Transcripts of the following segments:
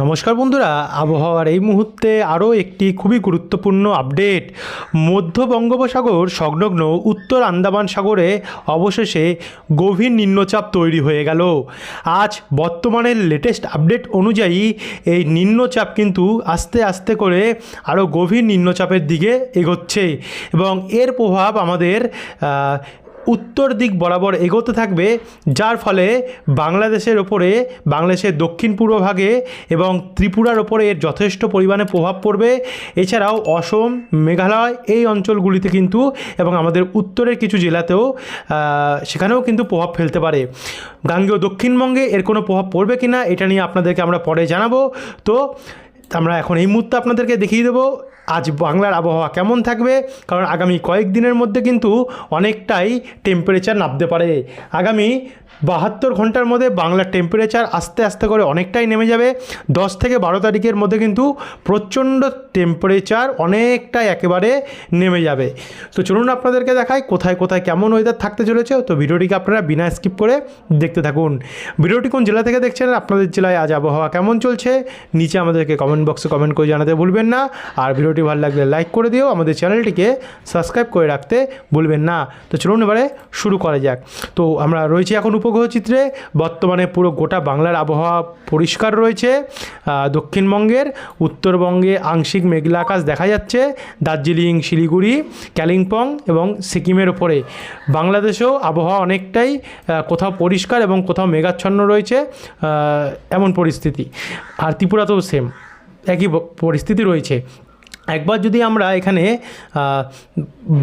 নমস্কার বন্ধুরা, আবহাওয়ার এই মুহূর্তে আরও একটি খুবই গুরুত্বপূর্ণ আপডেট। মধ্য বঙ্গোপসাগর সংলগ্ন উত্তর আন্দামান সাগরে অবশেষে গভীর নিম্নচাপ তৈরি হয়ে গেল। আজ বর্তমানের লেটেস্ট আপডেট অনুযায়ী এই নিম্নচাপ কিন্তু আস্তে আস্তে করে আরও গভীর নিম্নচাপের দিকে এগোচ্ছে এবং এর প্রভাব আমাদের উত্তর দিক বরাবর এগোতে থাকবে, যার ফলে বাংলাদেশের ওপরে, বাংলাদেশের দক্ষিণ পূর্ব ভাগে এবং ত্রিপুরার ওপরে এর যথেষ্ট পরিমাণে প্রভাব পড়বে। এছাড়াও অসম, মেঘালয় এই অঞ্চলগুলিতে কিন্তু এবং আমাদের উত্তরের কিছু জেলাতেও সেখানেও কিন্তু প্রভাব ফেলতে পারে। গাঙ্গেয় দক্ষিণবঙ্গে এর কোনো প্রভাব পড়বে কি না এটা নিয়ে আপনাদেরকে আমরা পরে জানাব। তো আমরা এখন এই মুহূর্তে আপনাদেরকে দেখিয়ে দেবো। আজ বাংলার আবহাওয়া কেমন থাকবে? কারণ আগামী কয়েকদিনের মধ্যে কিন্তু অনেকটাই টেম্পারেচার নামতে পারে। আগামী বাহাত্তর ঘণ্টার মধ্যে বাংলার টেম্পারেচার আস্তে আস্তে করে অনেকটাই নেমে যাবে। দশ থেকে বারো তারিখের মধ্যে কিন্তু প্রচণ্ড টেম্পারেচার অনেকটাই একেবারে নেমে যাবে। তো চলুন আপনাদেরকে দেখাই কোথায় কোথায় কেমন ওয়েদার থাকতে চলেছে। তো ভিডিওটিকে আপনারা বিনা স্কিপ করে দেখতে থাকুন। ভিডিওটি কোন জেলা থেকে দেখছেন, আপনাদের জেলায় আজ আবহাওয়া কেমন চলছে, নিচে আমাদেরকে কমেন্ট বক্সে কমেন্ট করে জানাতে ভুলবেন না। আর ভিডিওটি ভালো লাগলে লাইক করে দিও। আমাদের চ্যানেলটিকে সাবস্ক্রাইব করে রাখতে ভুলবেন না। তো চলুন এবারে শুরু করা যাক। তো আমরা রয়েছি এখন উপগ্রহ চিত্রে বর্তমানে পুরো গোটা বাংলার আবহাওয়া পরিষ্কার রয়েছে। দক্ষিণবঙ্গের, উত্তরবঙ্গে আংশিক মেঘলা আকাশ দেখা যাচ্ছে। দার্জিলিং, শিলিগুড়ি, কালিম্পং এবং সিকিমের ওপরে বাংলাদেশেও আবহাওয়া অনেকটাই কোথাও পরিষ্কার এবং কোথাও মেঘাচ্ছন্ন রয়েছে এমন পরিস্থিতি। আর ত্রিপুরাতেও সেম একই পরিস্থিতি রয়েছে। একবার যদি আমরা এখানে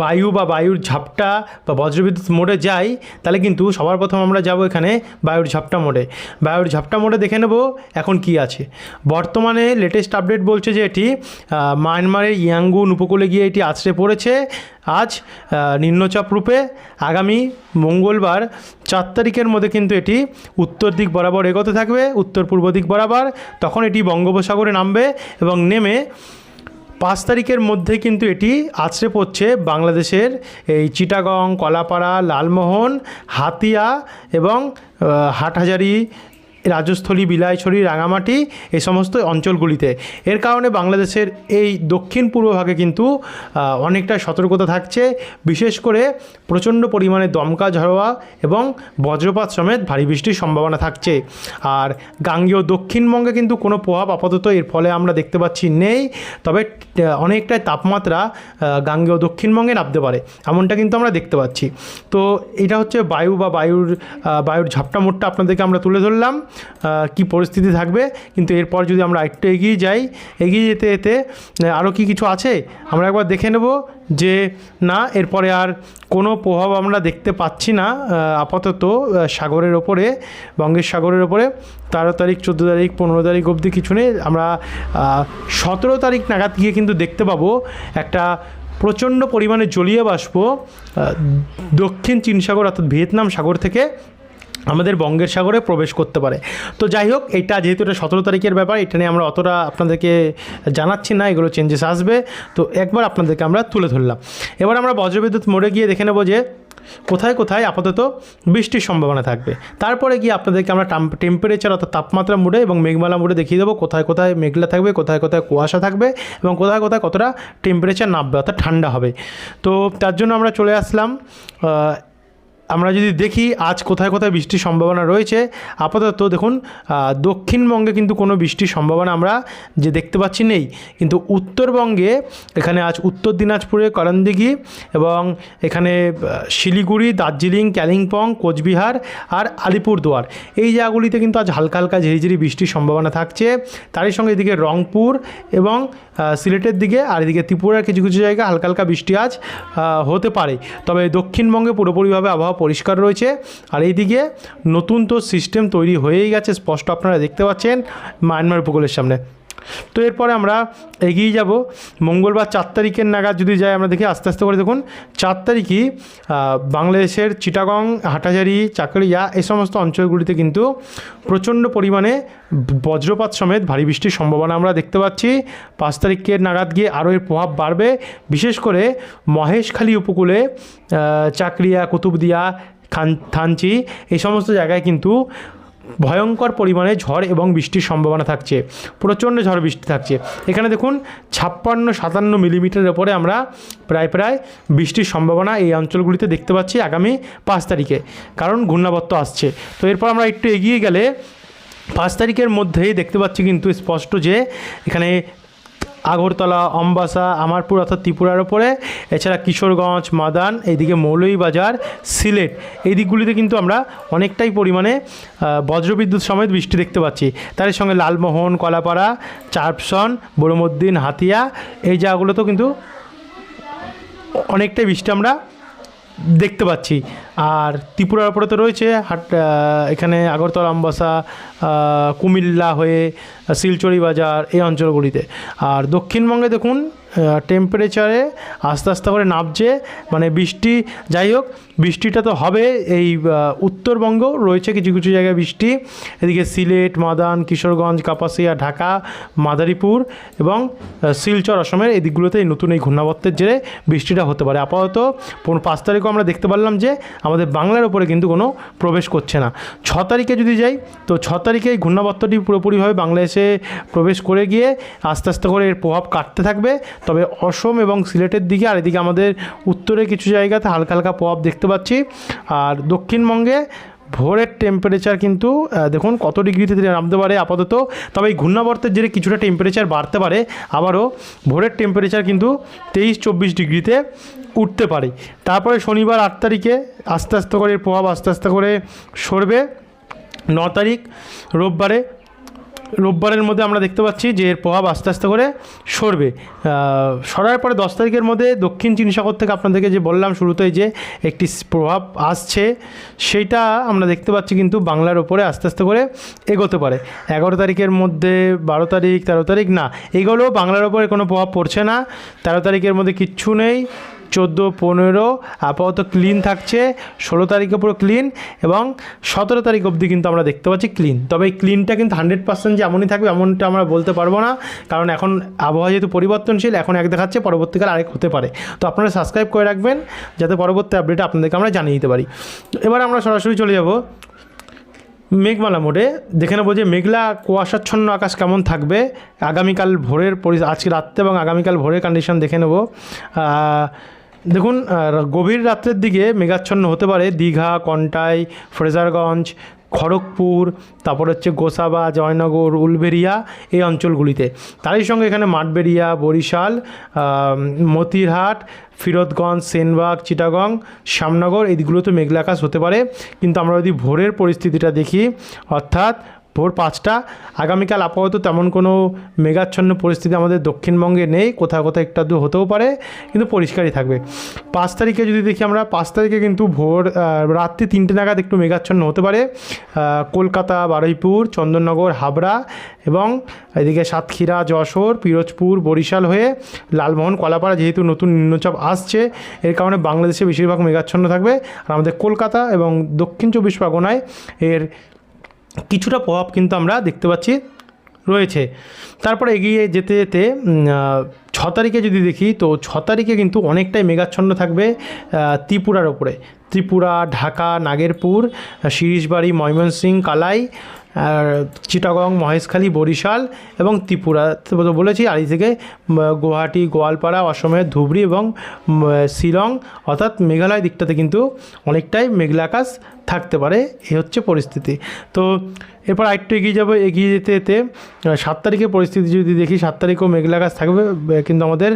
বায়ু বা বায়ুর ঝাপটা বা বজ্রবিদ্যুৎ মোড়ে যাই, তাহলে কিন্তু সবার প্রথম আমরা যাব এখানে বায়ুর ঝাপটা মোড়ে। বায়ুর ঝাপটা মোড়ে দেখে নেব এখন কি আছে। বর্তমানে লেটেস্ট আপডেট বলছে যে এটি মায়ানমারের ইয়াঙ্গুন উপকূলে গিয়ে এটি আছড়ে পড়েছে। আজ নিম্নচাপ রূপে আগামী মঙ্গলবার চার তারিখের মধ্যে কিন্তু এটি উত্তর দিক বরাবর এগোতে থাকবে উত্তর পূর্ব দিক বরাবর। তখন এটি বঙ্গোপসাগরে নামবে এবং নেমে পাঁচ তারিখের মধ্যে কিন্তু এটি আছড়ে পড়ছে বাংলাদেশের এই চিটাগং, কলাপাড়া, লালমোহন, হাতিয়া এবং হাটহাজারি রাজস্থলী, বিলাইছড়ি, রাঙামাটি এই সমস্ত অঞ্চলগুলিতে। এর কারণে বাংলাদেশের এই দক্ষিণ পূর্ব ভাগে কিন্তু অনেকটা সতর্কতা থাকছে। বিশেষ করে প্রচণ্ড পরিমাণে দমকা ঝড়োয়া এবং বজ্রপাত সমেত ভারী বৃষ্টির সম্ভাবনা থাকছে। আর গাঙ্গেয় দক্ষিণবঙ্গে কিন্তু কোনো প্রভাব আপাতত এর ফলে আমরা দেখতে পাচ্ছি নেই, তবে অনেকটাই তাপমাত্রা গাঙ্গেয় দক্ষিণবঙ্গে নামতে পারে, এমনটা কিন্তু আমরা দেখতে পাচ্ছি। তো এটা হচ্ছে বায়ু বা বায়ুর বায়ুর ঝাপটা মোটটা আপনাদেরকে আমরা তুলে ধরলাম। কি পরিস্থিতি থাকবে, কিন্তু এরপর যদি আমরা একটু এগিয়ে যাই, এগিয়ে যেতে যেতে আরও কি কিছু আছে? আমরা একবার দেখে নেব যে, না, এরপরে আর কোনো প্রভাব আমরা দেখতে পাচ্ছি না আপাতত সাগরের ওপরে, বঙ্গের সাগরের ওপরে। তেরো তারিখ, চোদ্দ তারিখ, পনেরো তারিখ অবধি কিছু নেই। আমরা সতেরো তারিখ নাগাদ গিয়ে কিন্তু দেখতে পাবো একটা প্রচণ্ড পরিমাণে জলীয় বাষ্প দক্ষিণ চীন সাগর অর্থাৎ ভিয়েতনাম সাগর থেকে আমাদের বঙ্গের সাগরে প্রবেশ করতে পারে। তো যাই হোক, এটা যেহেতু এটা সতেরো তারিখের ব্যাপার, এটা নিয়ে আমরা অতটা আপনাদেরকে জানাচ্ছি না, এগুলো চেঞ্জেস আসবে। তো একবার আপনাদেরকে আমরা তুলে ধরলাম। এবার আমরা বজ্রবিদ্যুৎ মোড়ে গিয়ে দেখে নেব যে কোথায় কোথায় আপাতত বৃষ্টির সম্ভাবনা থাকবে। তারপরে গিয়ে আপনাদেরকে আমরা টেম্পারেচার অর্থাৎ তাপমাত্রা মুড়ে এবং মেঘমালা মুড়ে দেখিয়ে দেবো কোথায় কোথায় মেঘলা থাকবে, কোথায় কোথায় কুয়াশা থাকবে এবং কোথায় কোথায় কতটা টেম্পারেচার নামবে অর্থাৎ ঠান্ডা হবে। তো তার জন্য আমরা চলে আসলাম আমরা যদি দেখি আজ কোথায় কোথায় বৃষ্টির সম্ভাবনা রয়েছে, আপাতত দেখুন দক্ষিণবঙ্গে কিন্তু কোনো বৃষ্টির সম্ভাবনা আমরা যে দেখতে পাচ্ছি নেই। কিন্তু উত্তরবঙ্গে, এখানে আজ উত্তর দিনাজপুরে করণদিঘি এবং এখানে শিলিগুড়ি, দার্জিলিং কালিম্পং কোচবিহার আর আলিপুরদুয়ার। এই জায়গাগুলিতে কিন্তু আজ হালকা হালকা ঝিরিঝিরি বৃষ্টির সম্ভাবনা থাকছে। তারই সঙ্গে এদিকে রংপুর এবং সিলেটের দিকে আর এদিকে ত্রিপুরার কিছু কিছু জায়গায় হালকা হালকা বৃষ্টি আজ হতে পারে। তবে দক্ষিণবঙ্গে পুরোপুরিভাবে আবহাওয়া পরিষ্কার রয়েছে। আর এইদিকে নতুন তো সিস্টেম তৈরি হয়েই গেছে, স্পষ্ট আপনারা দেখতে পাচ্ছেন, মায়ানমার উপকূলের সামনে। তো এরপরে আমরা এগিয়ে যাব। মঙ্গলবার চার তারিখের নাগাদ যদি যাই, আমরা দেখি আস্তে আস্তে করে দেখুন, চার তারিখই বাংলাদেশের চিটাগং, হাটাজারি, চাকরিয়া এই সমস্ত অঞ্চলগুলিতে কিন্তু প্রচণ্ড পরিমাণে বজ্রপাত সমেত ভারী বৃষ্টির সম্ভাবনা আমরা দেখতে পাচ্ছি। পাঁচ তারিখের নাগাদ গিয়ে আরও এর প্রভাব বাড়বে। বিশেষ করে মহেশখালী উপকূলে চাকরিয়া, কুতুবদিয়া, খান থানচি এই সমস্ত জায়গায় কিন্তু ভয়ঙ্কর পরিমাণে ঝড় এবং বৃষ্টির সম্ভাবনা থাকছে। প্রচণ্ড ঝড় বৃষ্টি থাকছে। এখানে দেখুন, ছাপ্পান্ন, সাতান্ন মিলিমিটারের ওপরে আমরা প্রায় প্রায় বৃষ্টির সম্ভাবনা এই অঞ্চলগুলিতে দেখতে পাচ্ছি আগামী পাঁচ তারিখে, কারণ ঘূর্ণাবর্ত আসছে। তো এরপর আমরা একটু এগিয়ে গেলে পাঁচ তারিখের মধ্যেই দেখতে পাচ্ছি কিন্তু স্পষ্ট যে এখানে আগরতলা, অম্বাসা, আমারপুর অর্থাৎ ত্রিপুরার ওপরে, এছাড়া কিশোরগঞ্জ, মাদান, এইদিকে মৌলভীবাজার, সিলেট। এই দিকগুলিতে কিন্তু আমরা অনেকটাই পরিমাণে বজ্রবিদ্যুৎ সমেত বৃষ্টি দেখতে পাচ্ছি। তার সঙ্গে লালমোহন, কলাপাড়া চারপসন বড়মদ্দিন, হাতিয়া, এই জায়গাগুলোতেও কিন্তু অনেকটাই বৃষ্টি আমরা দেখতে পাচ্ছি। আর ত্রিপুরার উপরে তো রয়েছে হাট এখানে আগরতলা, আমবাসা কুমিল্লা হয়ে শিলচড়ি বাজার এই অঞ্চলগুলিতে। আর দক্ষিণবঙ্গে দেখুন টেম্পারেচারে আস্তে আস্তে করে নামছে মানে বৃষ্টি, যাই হোক, বৃষ্টিটা তো হবে এই উত্তরবঙ্গ, রয়েছে কিছু কিছু জায়গায় বৃষ্টি, এদিকে সিলেট, মাদান, কিশোরগঞ্জ, কাপাসিয়া, ঢাকা, মাদারীপুর এবং শিলচর অসমের এই দিকগুলোতে এই নতুন এই ঘূর্ণাবর্তের জেরে বৃষ্টিটা হতে পারে। আপাতত পাঁচ তারিখও আমরা দেখতে পারলাম যে আমাদের বাংলার ওপরে কিন্তু কোনো প্রবেশ করছে না। ছ তারিখে যদি যাই, তো ছ তারিখে এই ঘূর্ণাবর্তটি পুরোপুরিভাবে বাংলাদেশে প্রবেশ করে গিয়ে আস্তে আস্তে করে এর প্রভাব কাটতে থাকবে। তবে অসম এবং সিলেটের দিকে আর এদিকে আমাদের উত্তরে কিছু জায়গাতে হালকা হালকা প্রভাব দেখতে পাচ্ছি। আর দক্ষিণবঙ্গে ভোরের টেম্পারেচার কিন্তু দেখুন কত ডিগ্রিতে নামতে পারে আপাতত। তবে এই ঘূর্ণাবর্তের জেরে কিছুটা টেম্পারেচার বাড়তে পারে, আবারও ভোরের টেম্পারেচার কিন্তু তেইশ চব্বিশ ডিগ্রিতে উঠতে পারে। তারপরে শনিবার আট তারিখে আস্তে আস্তে করে এর প্রভাব আস্তে আস্তে করে সরবে। ন তারিখ রোববারে রোববারের মধ্যে আমরা দেখতে পাচ্ছি যে এর প্রভাব আস্তে আস্তে করে সরবে। সরার পরে দশ তারিখের মধ্যে দক্ষিণ চীন সাগর থেকে আপনাদেরকে যে বললাম শুরুতেই যে একটি প্রভাব আসছে, সেইটা আমরা দেখতে পাচ্ছি কিন্তু বাংলার ওপরে আস্তে আস্তে করে এগোতে পারে। এগারো তারিখের মধ্যে বারো তারিখ, তেরো তারিখ, না, এগুলো বাংলার ওপরে কোনো প্রভাব পড়ছে না। তেরো তারিখের মধ্যে কিচ্ছু নেই। চোদ্দ, পনেরো, আপাতত ক্লিন থাকছে, ষোলো তারিখে পুরো ক্লিন এবং সতেরো তারিখ অবধি কিন্তু আমরা দেখতে পাচ্ছি ক্লিন তবে এই ক্লিনটা কিন্তু হান্ড্রেড পার্সেন্ট যে এমনই থাকবে এমনটা আমরা বলতে পারব না, কারণ এখন আবহাওয়া যেহেতু পরিবর্তনশীল, এখন এক দেখাচ্ছে, পরবর্তীকালে আরেক হতে পারে। তো আপনারা সাবস্ক্রাইব করে রাখবেন, যাতে পরবর্তী আপডেট আপনাদেরকে আমরা জানিয়ে দিতে পারি। এবার আমরা সরাসরি চলে যাব মেঘমালা মোড়ে। দেখে নেব যে মেঘলা, কুয়াশাচ্ছন্ন আকাশ কেমন থাকবে। আগামীকাল ভোরের পরি, আজকে রাত্রে এবং আগামীকাল ভোরের কন্ডিশন দেখে নেব। দেখুন গভীর রাত্রের দিকে মেঘাচ্ছন্ন হতে পারে। দীঘা, কন্টাই, ফ্রেজারগঞ্জ, খড়গপুর, তারপর হচ্ছে গোসাবা, জয়নগর, উলবেরিয়া এই অঞ্চলগুলিতে। তারই সঙ্গে এখানে মাঠবেরিয়া বরিশাল মতিরহাট, ফিরোজগঞ্জ, সেনবাগ, চিটাগং শ্যামনগর এই দিকগুলোতে মেঘলা আকাশ হতে পারে। কিন্তু আমরা যদি ভোরের পরিস্থিতিটা দেখি, অর্থাৎ ভোর পাঁচটা। আগামীকাল আপাতত তেমন কোনো মেঘাচ্ছন্ন পরিস্থিতি আমাদের দক্ষিণবঙ্গে নেই। কোথাও কোথাও একটু আধটু হতেও পারে, কিন্তু পরিষ্কারই থাকবে। পাঁচ তারিখে যদি দেখি আমরা, পাঁচ তারিখে কিন্তু ভোর রাত্রি তিনটে নাগাদ একটু মেঘাচ্ছন্ন হতে পারে। কলকাতা, বারুইপুর, চন্দননগর, হাবড়া এবং এদিকে সাতক্ষীরা, যশোর, পিরোজপুর, বরিশাল হয়ে লালমোহন, কলাপাড়া যেহেতু নতুন নিম্নচাপ আসছে, এর কারণে বাংলাদেশে বেশিরভাগ মেঘাচ্ছন্ন থাকবে। আর আমাদের কলকাতা এবং দক্ষিণ চব্বিশ পরগনায় এর কিছুটা প্রভাব কিন্তু আমরা দেখতে পাচ্ছি রয়েছে। তারপরে এগিয়ে যেতে যেতে ছ তারিখে যদি দেখি, তো ছ তারিখে কিন্তু অনেকটাই মেঘাচ্ছন্ন থাকবে ত্রিপুরার ওপরে। ত্রিপুরা, ঢাকা, নাগেরপুর শিরিশবাড়ি ময়মনসিং কালাই আর চিটাগং, মহেশখালী, বরিশাল এবং ত্রিপুরা। বলেছি, আর থেকে গুয়াহাটি, গোয়ালপাড়া, অসমের ধুবড়ি এবং শিলং অর্থাৎ মেঘালয় দিকটাতে কিন্তু অনেকটাই মেঘলা আকাশ থাকতে পারে। এ হচ্ছে পরিস্থিতি। তো এরপর আরেকটু এগিয়ে যাব। এগিয়ে যেতে যেতে সাত তারিখের পরিস্থিতি যদি দেখি, সাত তারিখেও মেঘলা আকাশ থাকবে কিন্তু আমাদের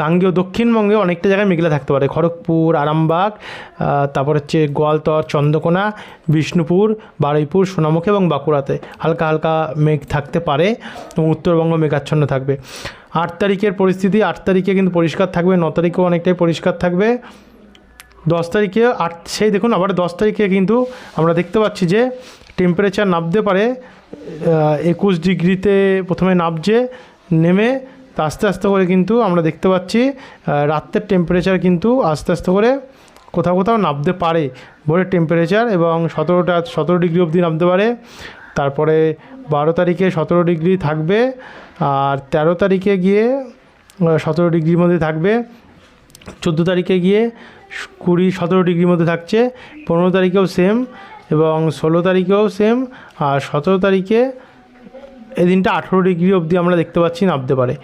গাঙ্গেয় দক্ষিণবঙ্গে অনেকটা জায়গায় মেঘলা থাকতে পারে। খড়গপুর, আরামবাগ তারপর হচ্ছে গোয়ালতর, চন্দ্রকোনা, বিষ্ণুপুর, বারুইপুর সোনামুখী এবং বাঁকুড়াতে হালকা হালকা মেঘ থাকতে পারে এবং উত্তরবঙ্গ মেঘাচ্ছন্ন থাকবে। আট তারিখের পরিস্থিতি, আট তারিখে কিন্তু পরিষ্কার থাকবে, ন তারিখেও অনেকটাই পরিষ্কার থাকবে। দশ তারিখে আট, সেই দেখুন আবার দশ তারিখে কিন্তু আমরা দেখতে পাচ্ছি যে টেম্পারেচার নামতে পারে একুশ ডিগ্রিতে প্রথমে নামছে, নেমে আস্তে আস্তে করে কিন্তু আমরা দেখতে পাচ্ছি রাত্রের টেম্পারেচার কিন্তু আস্তে আস্তে করে কোথাও কোথাও নামতে পারে ভোরের টেম্পারেচার এবং সতেরোটা, সতেরো ডিগ্রি অবধি নামতে পারে। তারপরে বারো তারিখে সতেরো ডিগ্রি থাকবে আর তেরো তারিখে গিয়ে সতেরো ডিগ্রির মধ্যে থাকবে। চোদ্দ তারিখে গিয়ে কুড়ি, সতেরো ডিগ্রির মধ্যে থাকছে। পনেরো তারিখেও সেম এবং ষোলো তারিখেও সেম আর সতেরো তারিখে এই দিনটা আঠেরো ডিগ্রি অবধি আমরা দেখতে পাচ্ছি নামতে পারে।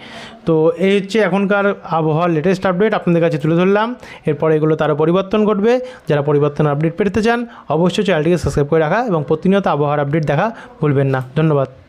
তো এই হচ্ছে এখনকার আবহাওয়ার লেটেস্ট আপডেট আপনাদের কাছে তুলে ধরলাম। এরপরে এগুলো তারও পরিবর্তন ঘটবে। যারা পরিবর্তন আপডেট পেতে চান, অবশ্যই চ্যানেলটিকে সাবস্ক্রাইব করে রাখা এবং প্রতিনিয়ত আবহাওয়ার আপডেট দেখা ভুলবেন না। ধন্যবাদ।